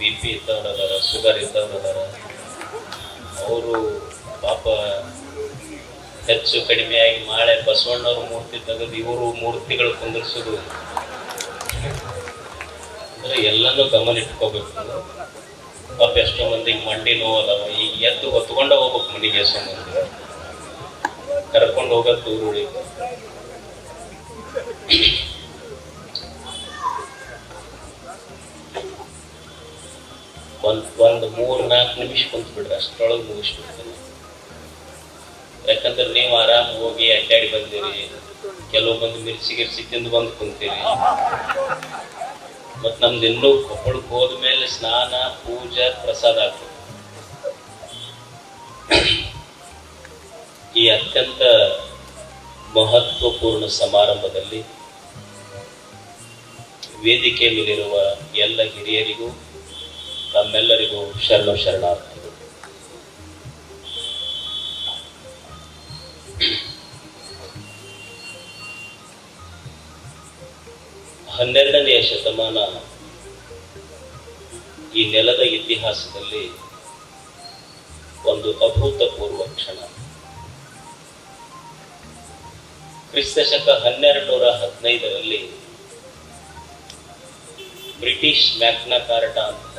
B P ಇದ್ದವ್ರು sugar ಇದ್ದವ್ರು ಅವರು ಪಾಪ ಹೆಚ್ಚು ಕಡಿಮೆಯಾಗಿ ಮಾಳೆ ಬಸವಣ್ಣವ್ರ ಮೂರ್ತಿ ತೆಗೆದು ಇವರು ಮೂರ್ತಿಗಳು ಕುಂದಿರ್ಸೋದು. ಅಂದ್ರೆ ಎಲ್ಲನೂ ಗಮನ ಇಟ್ಕೋಬೇಕು. ಪಾಪ ಎಷ್ಟೋ ಮಂದಿಗೆ ಮಂಡಿ ನೋವು ಅದಾವ ಈಗ ಎದ್ದು ಹೊತ್ಕೊಂಡ ಹೋಗ್ಬೇಕು ಮನೆಗೆ ಮಂದಿ. ಕರ್ಕೊಂಡು ಹೋಗೋದು ದೂರ ಉಳಿ ಒಂದ್ ಒಂದ್ ಮೂರ್ ನಾಲ್ಕು ನಿಮಿಷ ಕುಂತ್ಬಿಡ್ರಿ ಅಷ್ಟರೊಳಗೆ ಮುಗಿಸ್ಬಿಡ್ತೀನಿ. ಯಾಕಂದ್ರೆ ನೀವು ಆರಾಮ್ ಹೋಗಿ ಅಡ್ಡಾಡಿ ಬಂದಿರಿ, ಕೆಲವು ಮಂದಿ ಮಿರ್ಚಿ ಗಿರ್ಚಿ ತಿಂದು ಬಂದು ಕುಂತೀರಿ. ಮತ್ ನಮ್ದು ಇನ್ನೂ ಕೊಪ್ಪಳಕ್ಕೆ ಹೋದ್ಮೇಲೆ ಸ್ನಾನ, ಪೂಜೆ, ಪ್ರಸಾದ ಆಗ್ತದೆ. ಈ ಅತ್ಯಂತ ಮಹತ್ವಪೂರ್ಣ ಸಮಾರಂಭದಲ್ಲಿ ವೇದಿಕೆ ಮೇಲಿರುವ ಎಲ್ಲ ಹಿರಿಯರಿಗೂ ತಮ್ಮೆಲ್ಲರಿಗೂ ಶರಣ ಶರಣಾರ್ಥಿಗಳು ಹನ್ನೆರಡನೆಯ ಶತಮಾನ ಈ ನೆಲದ ಇತಿಹಾಸದಲ್ಲಿ ಒಂದು ಅಭೂತಪೂರ್ವ ಕ್ಷಣ ಕ್ರಿಸ್ತ ಶಕ ಹನ್ನೆರಡು ನೂರ ಹದಿನೈದರಲ್ಲಿ ಬ್ರಿಟಿಷ್ ಮ್ಯಾಗ್ನಾ ಕಾರ್ಟ ಅಂತ.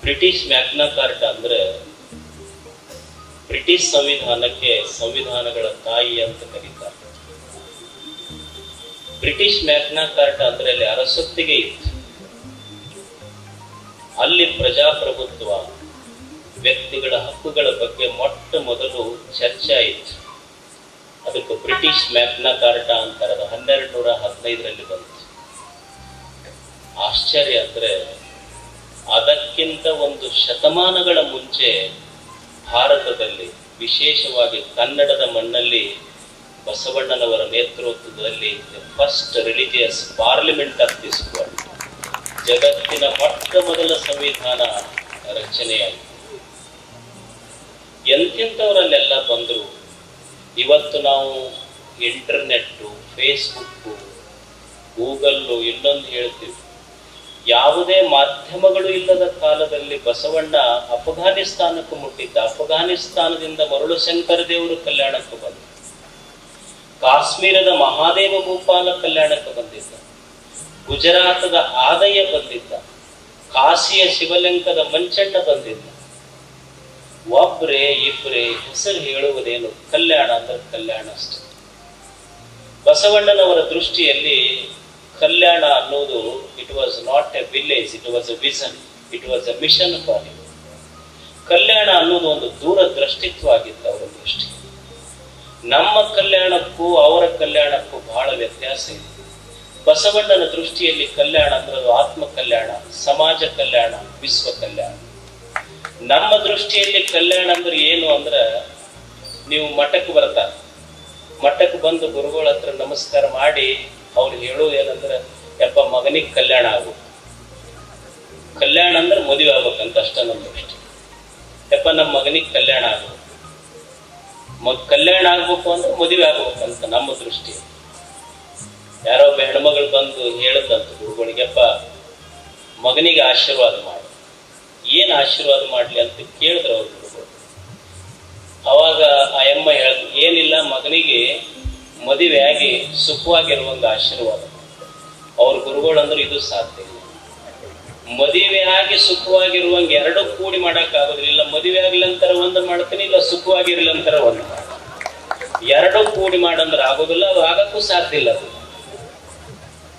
ಬ್ರಿಟಿಷ್ ಮ್ಯಾಗ್ನಾ ಕಾರ್ಟ್ ಅಂದ್ರೆ ಬ್ರಿಟಿಷ್ ಸಂವಿಧಾನಕ್ಕೆ ಸಂವಿಧಾನಗಳ ತಾಯಿ ಅಂತ ಕರೀತಾರೆ. ಬ್ರಿಟಿಷ್ ಮ್ಯಾಗ್ನಾ ಕಾರ್ಟ್ ಅಂದ್ರೆ ಅಲ್ಲಿ ಅರಸೊತ್ತಿಗೆ ಇತ್ತು. ಅಲ್ಲಿ ಪ್ರಜಾಪ್ರಭುತ್ವ, ವ್ಯಕ್ತಿಗಳ ಹಕ್ಕುಗಳ ಬಗ್ಗೆ ಮೊಟ್ಟ ಮೊದಲು ಚರ್ಚೆ ಆಯಿತು. ಅದಕ್ಕೆ ಬ್ರಿಟಿಷ್ ಮ್ಯಾಗ್ನಾ ಕಾರ್ಟ ಅಂತಾರೆ ಅದು ಹನ್ನೆರಡು ನೂರ ಹದಿನೈದರಲ್ಲಿ ಬಂತು. ಆಶ್ಚರ್ಯ ಅಂದ್ರೆ ಅದಕ್ಕಿಂತ ಒಂದು ಶತಮಾನಗಳ ಮುಂಚೆ ಭಾರತದಲ್ಲಿ, ವಿಶೇಷವಾಗಿ ಕನ್ನಡದ ಮಣ್ಣಲ್ಲಿ ಬಸವಣ್ಣನವರ ನೇತೃತ್ವದಲ್ಲಿ ಫಸ್ಟ್ ರಿಲಿಜಿಯಸ್ ಪಾರ್ಲಿಮೆಂಟ್ ಆಫ್ ಜಗತ್ತಿನ ಮೊಟ್ಟ ಮೊದಲ ಸಂವಿಧಾನ ರಚನೆಯಾಯಿತು. ಎಂತೆಂಥವರಲ್ಲೆಲ್ಲ ಬಂದರು? ಇವತ್ತು ನಾವು ಇಂಟರ್ನೆಟ್ಟು ಫೇಸ್ಬುಕ್ಕು ಗೂಗಲ್ಲು ಇನ್ನೊಂದು ಹೇಳ್ತೀವಿ. ಯಾವುದೇ ಮಾಧ್ಯಮಗಳು ಇಲ್ಲದ ಕಾಲದಲ್ಲಿ ಬಸವಣ್ಣ ಅಫ್ಘಾನಿಸ್ತಾನಕ್ಕೂ ಮುಟ್ಟಿದ್ದ. ಅಫ್ಘಾನಿಸ್ತಾನದಿಂದ ಮರುಳು ಶಂಕರ ದೇವರು ಕಲ್ಯಾಣಕ್ಕೆ ಬಂದ. ಕಾಶ್ಮೀರದ ಮಹಾದೇವ ಭೂಪಾಲ ಕಲ್ಯಾಣಕ್ಕೆ ಬಂದಿದ್ದ. ಗುಜರಾತದ ಆದಯ ಬಂದಿದ್ದ. ಕಾಶಿಯ ಶಿವಲಿಂಗದ ಮಂಚಣ್ಣ ಬಂದಿದ್ದ. ಒಬ್ರೆ ಇಬ್ರೆ ಹೆಸರು ಹೇಳುವುದೇನು? ಕಲ್ಯಾಣ ಅಂದ್ರೆ ಕಲ್ಯಾಣ ಅಷ್ಟೆ. ಬಸವಣ್ಣನವರ ದೃಷ್ಟಿಯಲ್ಲಿ ಕಲ್ಯಾಣ ಅನ್ನೋದು it was not a village it was a vision it was a mission for you Kalyana ಅನ್ನೋದು ಒಂದು ದೂರದೃಷ್ಟಿತ್ವ ಆಗಿತ್ತು ಅವರ ದೃಷ್ಟಿ. ನಮ್ಮ ಕಲ್ಯಾಣಕ್ಕೂ, ಅವರ ಕಲ್ಯಾಣಕ್ಕೂ ಬಹಳ ವ್ಯತ್ಯಾಸ ಇದೆ. ಬಸವಣ್ಣನ ದೃಷ್ಟಿಯಲ್ಲಿ ಕಲ್ಯಾಣ ಅಂದ್ರೆ ಆತ್ಮ ಕಲ್ಯಾಣ, ಸಮಾಜ ಕಲ್ಯಾಣ, ವಿಶ್ವ ಕಲ್ಯಾಣ. ನಮ್ಮ ದೃಷ್ಟಿಯಲ್ಲಿ ಕಲ್ಯಾಣ ಅಂದ್ರೆ ಏನು ಅಂದ್ರೆ, ನೀವು ಮಠಕ್ಕೆ ಬರ್ತಾರೆ ಮಠಕ್ಕೆ ಬಂದು ಗುರುಗಳ ಹತ್ರ ನಮಸ್ಕಾರ ಮಾಡಿ ಅವ್ರು ಹೇಳೋದು ಏನಂದ್ರೆ, ಯಪ್ಪ, ಮಗನಿಗೆ ಕಲ್ಯಾಣ ಆಗು. ಕಲ್ಯಾಣ ಅಂದ್ರೆ ಮದುವೆ ಆಗ್ಬೇಕಂತ ಅಷ್ಟ ನಮ್ಮ ದೃಷ್ಟಿ. ಯಪ್ಪ ನಮ್ಮ ಮಗನಿಗೆ ಕಲ್ಯಾಣ ಆಗು. ಮಗ್ ಕಲ್ಯಾಣ ಆಗ್ಬೇಕು ಅಂದ್ರೆ ಮದುವೆ ಆಗ್ಬೇಕಂತ ನಮ್ಮ ದೃಷ್ಟಿ. ಯಾರೋ ಒಬ್ಬ ಹೆಣ್ಮಗಳು ಬಂದು ಹೇಳದಂತ ಗುರುಗಳಿಗೆಪ್ಪ ಮಗನಿಗೆ ಆಶೀರ್ವಾದ ಮಾಡಿ. ಏನ್ ಆಶೀರ್ವಾದ ಮಾಡ್ಲಿ ಅಂತ ಕೇಳಿದ್ರು ಅವ್ರು ಗುರುಗಳು. ಅವಾಗ ಆ ಎಮ್ಮ ಹೇಳ, ಏನಿಲ್ಲ, ಮಗನಿಗೆ ಮದುವೆ ಆಗಿ ಒಂದು ಆಶೀರ್ವಾದ. ಅವ್ರ ಗುರುಗಳು ಅಂದ್ರೆ ಇದು ಸಾಧ್ಯ ಮದುವೆ ಆಗಿ ಸುಖವಾಗಿರುವಂಗ ಎರಡು ಕೂಡಿ ಮಾಡಕ್ ಆಗೋದಿಲ್ಲ ಮದುವೆ ಆಗ್ಲಂತರ ಒಂದು ಮಾಡ್ತೀನಿ, ಇಲ್ಲ ಸುಖವಾಗಿರ್ಲಂತರ ಒಂದು ಎರಡು ಕೂಡಿ ಮಾಡಂದ್ರೆ ಆಗೋದಿಲ್ಲ, ಅದು ಆಗಕ್ಕೂ ಸಾಧ್ಯ ಇಲ್ಲ ಅದು.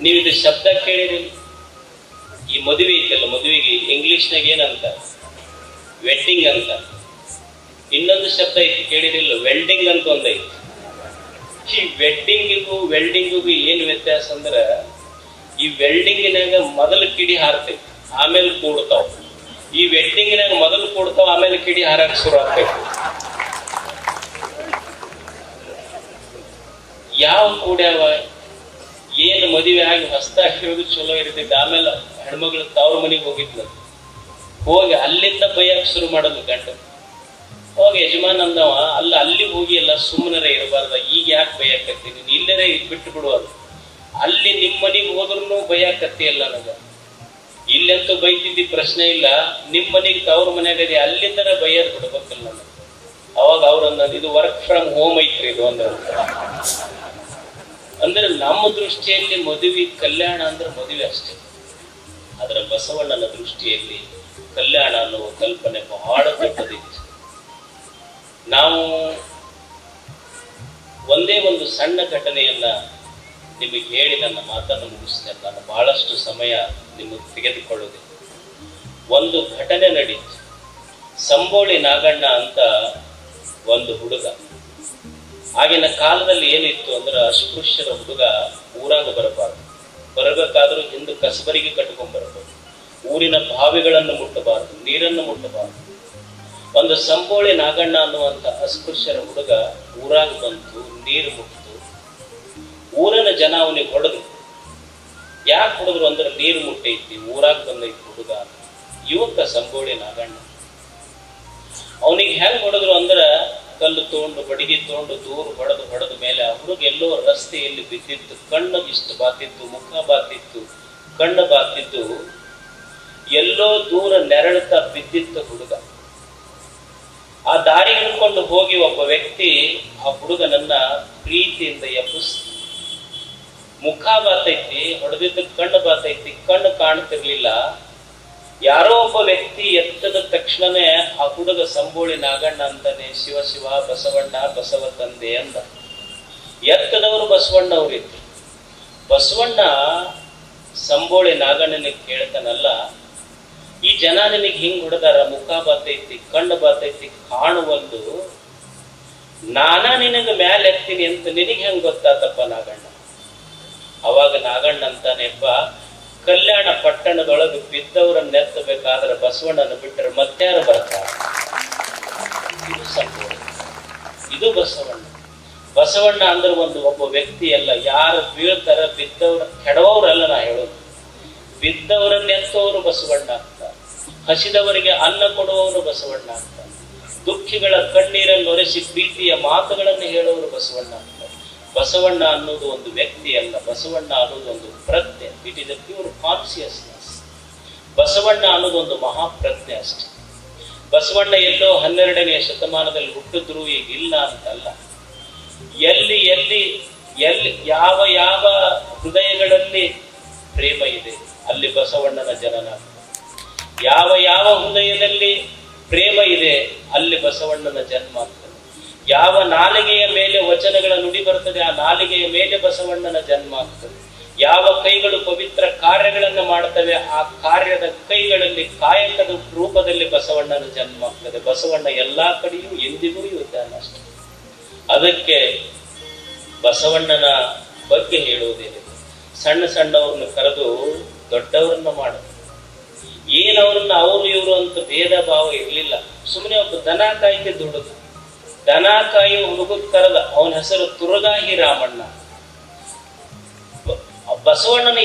ನೀವು ಇದು ಶಬ್ದ ಕೇಳಿರಿ. ಈ ಮದುವೆ ಐತಲ್ಲ, ಮದುವೆಗೆ ಇಂಗ್ಲಿಷ್ನಾಗ ಏನಂತ? ವೆಡ್ಡಿಂಗ್ ಅಂತ. ಇನ್ನೊಂದು ಶಬ್ದ ಐತಿ ಕೇಳಿರಿಲ್ಲ ವೆಲ್ಡಿಂಗ್ ಅಂತ ಒಂದೈತಿ. ಈ ವೆಡ್ಡಿಂಗಿಗೂ ವೆಲ್ಡಿಂಗಿಗೂ ಏನು ವ್ಯತ್ಯಾಸ ಅಂದ್ರ, ಈ ವೆಲ್ಡಿಂಗಿನಾಗ ಮೊದಲು ಕಿಡಿ ಹಾರ್ತೈತಿ ಆಮೇಲೆ ಕೂಡ್ತಾವ. ಈ ವೆಡ್ಡಿಂಗಿನಾಗ ಮೊದಲು ಕೂಡ್ತಾವ, ಆಮೇಲೆ ಕಿಡಿ ಹಾರಕ್ ಶುರು ಆಗ್ತೈತಿ. ಯಾವ ಕೂಡ್ಯಾವ, ಏನು ಮದುವೆ ಆಗಿ ಹೊಸ್ತಾಗಿರೋದು ಚಲೋ ಇರ್ತೈತಿ ಆಮೇಲೆ ಹೆಣ್ಮಗಳು ತವ್ರ ಮನೆಗೆ ಹೋಗಿದ್ಲು. ಹೋಗಿ ಅಲ್ಲಿಂದ ಬೈಯಕ್ ಶುರು ಮಾಡೋದು ಗಂಡ. ಹೋಗಿ ಯಜಮಾನ್ ಅಂದವ, ಅಲ್ಲ, ಅಲ್ಲಿ ಹೋಗಿ ಎಲ್ಲ ಸುಮ್ಮನೆ ಇರಬಾರ್ದ, ಈಗ ಯಾಕೆ ಭಯಕತ್ತಿ ನೀನು ಇಲ್ಲರೇ ಬಿಟ್ಟು ಬಿಡುವುದು ಅಲ್ಲಿ ನಿಮ್ಮ ಮನೆಗೆ ಹೋದ್ರೂ ಭಯಕತ್ತಿ ಅಲ್ಲ ನನಗೆ. ಇಲ್ಲಂತೂ ಬೈತಿದ್ದಿ ಪ್ರಶ್ನೆ ಇಲ್ಲ ನಿಮ್ಮ ಮನೆಗೆ ತವ್ರ ಮನೆಯಾಗದೆ ಅಲ್ಲಿಂದರ ಬೈಯರ್ ಬಿಡ್ಬೇಕಲ್ಲ ನಾನು ಅವಾಗ ಅವ್ರನ್ನ ಇದು ವರ್ಕ್ ಫ್ರಮ್ ಹೋಮ್ ಐತ್ರಿ ಇದು ಅಂದ್ರೆ. ಅಂದ್ರೆ ನಮ್ಮ ದೃಷ್ಟಿಯಲ್ಲಿ ಮದುವೆ, ಕಲ್ಯಾಣ ಅಂದ್ರೆ ಮದುವೆ ಅಷ್ಟೇ. ಅದರ ಬಸವಣ್ಣನ ದೃಷ್ಟಿಯಲ್ಲಿ ಕಲ್ಯಾಣ ಅನ್ನುವ ಕಲ್ಪನೆ ಬಹಳ ದೊಡ್ಡದಿತ್ತು. ನಾವು ಒಂದೇ ಒಂದು ಸಣ್ಣ ಘಟನೆಯನ್ನ ನಿಮಗೆ ಹೇಳಿ ನನ್ನ ಮಾತನ್ನು ಮುಗಿಸ್ತೇನೆ. ನಾನು ಬಹಳಷ್ಟು ಸಮಯ ನಿಮಗೆ ತೆಗೆದುಕೊಳ್ಳುವುದಿಲ್ಲ ಒಂದು ಘಟನೆ ನಡೀತು. ಸಂಬೋಳಿ ನಾಗಣ್ಣ ಅಂತ ಒಂದು ಹುಡುಗ. ಆಗಿನ ಕಾಲದಲ್ಲಿ ಏನಿತ್ತು ಅಂದ್ರೆ ಅಸ್ಪೃಶ್ಯರ ಹುಡುಗ ಊರಾಗ ಬರಬಾರ್ದು. ಬರಬೇಕಾದ್ರೂ ಹಿಂದೆ ಕಸಬರಿಗೆ ಕಟ್ಕೊಂಡ್ ಬರಬಹುದು ಊರಿನ ಬಾವಿಗಳನ್ನು ಮುಟ್ಟಬಾರದು, ನೀರನ್ನು ಮುಟ್ಟಬಾರದು. ಒಂದು ಸಂಬೋಳಿ ನಾಗಣ್ಣ ಅನ್ನುವಂತ ಅಸ್ಪೃಶ್ಯರ ಹುಡುಗ ಊರಾಗ ಬಂತು, ನೀರು ಮುಟ್ಟಿತು ಊರಿನ ಜನ ಅವನಿಗೆ ಹೊಡೆದು ಯಾಕೆ ಹೊಡೆದ್ರು ಅಂದ್ರೆ ನೀರು ಮುಟ್ಟೈತಿ, ಊರಾಗ ಬಂದೈತಿ ಹುಡುಗ ಯುವಕ ಸಂಬೋಳಿ ನಾಗಣ್ಣ. ಅವನಿಗೆ ಹೆಂಗ್ ಹೊಡೆದ್ರು ಅಂದ್ರ ಕಲ್ಲು ತೊಗೊಂಡು, ಬಡಿಗೆ ತೊಗೊಂಡು ದೂರ ಹೊಡೆದು ಹೊಡೆದ ಮೇಲೆ ಆ ಹುಡುಗ ಎಲ್ಲೋ ರಸ್ತೆಯಲ್ಲಿ ಬಿದ್ದಿತ್ತು, ಕಣ್ಣು ಇಷ್ಟು ಬಾತಿತ್ತು, ಮುಖ ಬಾತಿತ್ತು, ಕಣ್ಣು ಬಾತಿದ್ದು ಎಲ್ಲೋ ದೂರ ನೆರಳುತ್ತಾ ಬಿದ್ದಿತ್ತು ಹುಡುಗ. ಆ ದಾರಿ ಹಿಡ್ಕೊಂಡು ಹೋಗಿ ಒಬ್ಬ ವ್ಯಕ್ತಿ ಆ ಹುಡುಗನನ್ನ ಪ್ರೀತಿಯಿಂದ ಎಬ್ಬಿಸ್ ಮುಖ ಬಾತೈತಿ ಹೊಡೆದಿದ್ದ ಕಣ್ಣು ಬಾತೈತಿ ಕಣ್ಣು ಕಾಣ್ತಿರ್ಲಿಲ್ಲ. ಯಾರೋ ಒಬ್ಬ ವ್ಯಕ್ತಿ ಎತ್ತದ ತಕ್ಷಣನೇ ಆ ಹುಡುಗ ಸಂಬೋಳಿ ನಾಗಣ್ಣ ಅಂತಾನೆ ಶಿವ ಶಿವ, ಬಸವಣ್ಣ, ಬಸವ ತಂದೆ ಅಂದ. ಎತ್ತದವರು ಬಸವಣ್ಣ ಅವರಿದ್ರು. ಬಸವಣ್ಣ ಸಂಬೋಳಿ ನಾಗಣ್ಣನಿಗೆ ಕೇಳ್ತಾನಲ್ಲ ಈ ಜನ ನಿಮಗೆ ಹಿಂಗ್ ಹೊಡೆದಾರ ಮುಖ ಬರ್ತೈತಿ, ಕಣ್ಣು ಬರ್ತೈತಿ, ಕಾಣುವಲ್ದು. ನಾನಾ ನಿನಗ ಮ್ಯಾಲೆ ಎತ್ತೀನಿ ಅಂತ ನಿನಗೆ ಹೆಂಗ್ ಗೊತ್ತಾತಪ್ಪ ನಾಗಣ್ಣ? ಅವಾಗ ನಾಗಣ್ಣ ಅಂತಾನೆಪ್ಪ ಕಲ್ಯಾಣ ಪಟ್ಟಣದೊಳಗೆ ಬಿದ್ದವರನ್ನ ಎತ್ತಬೇಕಾದ್ರೆ ಬಸವಣ್ಣನ ಬಿಟ್ಟರೆ ಮತ್ತಾರು ಬರ್ತಾರೆ? ಇದು ಇದು ಬಸವಣ್ಣ. ಬಸವಣ್ಣ ಅಂದ್ರೆ ಒಂದು ಒಬ್ಬ ವ್ಯಕ್ತಿ ಅಲ್ಲ ಯಾರು ಬೀಳ್ತಾರ, ಬಿದ್ದವ್ರ, ಕೆಡವವ್ರಲ್ಲ ನಾ ಹೇಳೋದು. ಬಿದ್ದವರನ್ನ ಎತ್ತುವವರು ಬಸವಣ್ಣ. ಹಸಿದವರಿಗೆ ಅನ್ನ ಕೊಡುವವರು ಬಸವಣ್ಣ ಅಂತ. ದುಃಖಿಗಳ ಕಣ್ಣೀರನ್ನು ಒರೆಸಿ ಪ್ರೀತಿಯ ಮಾತುಗಳನ್ನು ಹೇಳುವವರು ಬಸವಣ್ಣ ಅಂತ. ಬಸವಣ್ಣ ಅನ್ನೋದು ಒಂದು ವ್ಯಕ್ತಿ ಅಲ್ಲ, ಬಸವಣ್ಣ ಅನ್ನೋದು ಒಂದು ಪ್ರಜ್ಞೆ. It is a pure consciousness Basavanna ಅನ್ನೋದು ಒಂದು ಮಹಾಪ್ರಜ್ಞೆ ಅಷ್ಟೆ. ಬಸವಣ್ಣ ಎಲ್ಲೋ ಹನ್ನೆರಡನೆಯ ಶತಮಾನದಲ್ಲಿ ಹುಟ್ಟಿದ್ರು ಈಗ ಇಲ್ಲ ಅಂತಲ್ಲ. ಎಲ್ಲಿ ಎಲ್ಲಿ ಎಲ್ಲಿ, ಯಾವ ಯಾವ ಹೃದಯಗಳಲ್ಲಿ ಪ್ರೇಮ ಇದೆ, ಅಲ್ಲಿ ಬಸವಣ್ಣನ ಜನನ. ಯಾವ ಯಾವ ಹೃದಯದಲ್ಲಿ ಪ್ರೇಮ ಇದೆ, ಅಲ್ಲಿ ಬಸವಣ್ಣನ ಜನ್ಮ ಆಗ್ತದೆ. ಯಾವ ನಾಲಿಗೆಯ ಮೇಲೆ ವಚನಗಳ ನುಡಿ ಬರ್ತದೆ, ಆ ನಾಲಿಗೆಯ ಮೇಲೆ ಬಸವಣ್ಣನ ಜನ್ಮ ಆಗ್ತದೆ. ಯಾವ ಕೈಗಳು ಪವಿತ್ರ ಕಾರ್ಯಗಳನ್ನು ಮಾಡ್ತವೆ, ಆ ಕಾರ್ಯದ ಕೈಗಳಲ್ಲಿ ಕಾಯಕದ ರೂಪದಲ್ಲಿ ಬಸವಣ್ಣನ ಜನ್ಮ ಆಗ್ತದೆ. ಬಸವಣ್ಣ ಎಲ್ಲಾ ಕಡೆಯೂ ಎಂದಿಗೂ ಇದ್ದಾನೆ ಅಷ್ಟೆ. ಅದಕ್ಕೆ ಬಸವಣ್ಣನ ಬಗ್ಗೆ ಹೇಳುವುದೇನಿದೆ ಸಣ್ಣ ಸಣ್ಣವ್ರನ್ನ ಕರೆದು ದೊಡ್ಡವರನ್ನ ಏನವ್ರನ್ನ ಅವರು ಇವರು ಅಂತ ಭೇದ ಭಾವ ಇರಲಿಲ್ಲ. ಸುಮ್ಮನೆ ಒಬ್ಬ ದನ ಕಾಯ್ಕೆ ದುಡುದು, ದನ ಕಾಯಿ ಹುಡುಗದ್ ಕರೆದ, ಅವನ ಹೆಸರು ತುರಗಾಹಿ ರಾಮಣ್ಣ. ಬಸವಣ್ಣನ